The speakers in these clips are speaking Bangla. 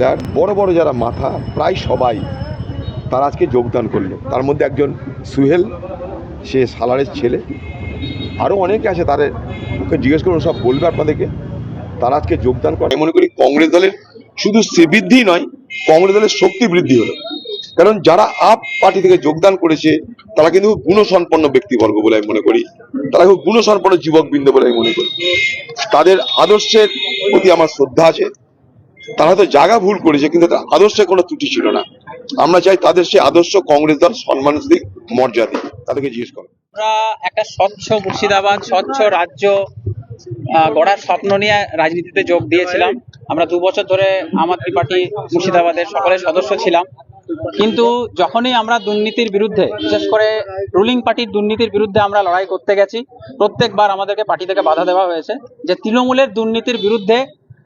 আর বড় বড় যারা মাথা, প্রায় সবাই তারা আজকে যোগদান করল। তার মধ্যে একজন সুহেল, সে সালারের ছেলে। আরও অনেকে আছে তাদের ওকে জিজ্ঞেস করুন, সব বলবে আপনাদেরকে। তারা আজকে যোগদান করে। মনে করি কংগ্রেস দলের শুধু সে বৃদ্ধি নয়, কংগ্রেস দলের শক্তি বৃদ্ধি হলো। কারণ যারা আপ পার্টি থেকে যোগদান করেছে, তারা কিন্তু গুণসম্পন্ন ব্যক্তিবর্গ বলে আমি মনে করি। তারা খুব গুণসম্পন্ন যুবকবৃন্দ বলে আমি মনে করি। তাদের আদর্শের প্রতি আমার শ্রদ্ধা আছে। তারা হয়তো জায়গা ভুল করেছে, কিন্তু আদর্শে কোনো ত্রুটি ছিল না। আমরা চাই তাদের সেই আদর্শ কংগ্রেস দল সম্মান দিক মর্যাদা দিক। তাদেরকে জিজ্ঞেস করো। আমরা একটা স্বচ্ছ মুর্শিদাবাদ, স্বচ্ছ রাজ্য গড়ার স্বপ্ন নিয়ে রাজনীতিতে যোগ দিয়েছিলাম। আমরা দু বছর ধরে আমার পার্টি মুর্শিদাবাদের সকলের সদস্য ছিলাম। কিন্তু যখনই আমরা দুর্নীতির বিরুদ্ধে, বিশেষ করে রুলিং পার্টির দুর্নীতির বিরুদ্ধে আমরা লড়াই করতে গেছি, প্রত্যেকবার আমাদেরকে পার্টি থেকে বাধা দেওয়া হয়েছে যে তৃণমূলের দুর্নীতির বিরুদ্ধে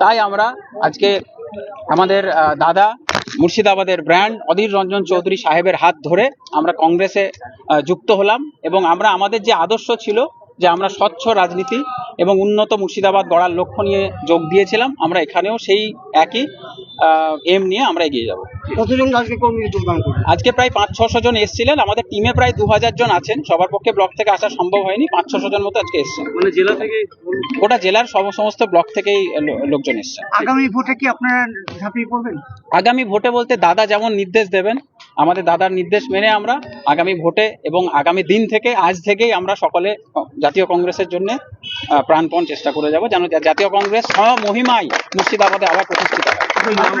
তাই আমরা আজকে আমাদের দাদা মুর্শিদাবাদের ব্র্যান্ড অধীর রঞ্জন চৌধুরী সাহেবের হাত ধরে আমরা কংগ্রেসে যুক্ত হলাম এবং আমরা আমাদের যে আদর্শ ছিল যে আমরা স্বচ্ছ রাজনীতি এবং উন্নত মুর্শিদাবাদ গড়ার লক্ষ্য নিয়ে যোগ দিয়েছিলাম, আমরা এখানেও সেই একই। এম নিয়ে আমরা এগিয়ে যাব। কতজন আজকে কর্মী যোগদান করবে? আজকে প্রায় পাঁচ ছশো জন এসেছিলেন। আমাদের টিমে প্রায় দু হাজার জন আছেন। সবার পক্ষে ব্লক থেকে আসা সম্ভব হয়নি। পাঁচ ছশো জন মতো আজকে এসছেন। মানে জেলা থেকে গোটা জেলার সব- সমস্ত ব্লক থেকেই লোকজন এসছেন। আগামী ভোটে কি আপনারা ঝাঁপিয়ে পড়বেন? আগামী ভোটে বলতে দাদা যেমন নির্দেশ দেবেন আমাদের দাদার নির্দেশ মেনে আমরা আগামী ভোটে এবং আগামী দিন থেকে আজ থেকেই আমরা সকলে জাতীয় কংগ্রেসের জন্য প্রাণপণ চেষ্টা করে যাব। যেন জাতীয় কংগ্রেস স্বমহিমায় মুর্শিদাবাদে আবার প্রতিষ্ঠিত হয়। bring on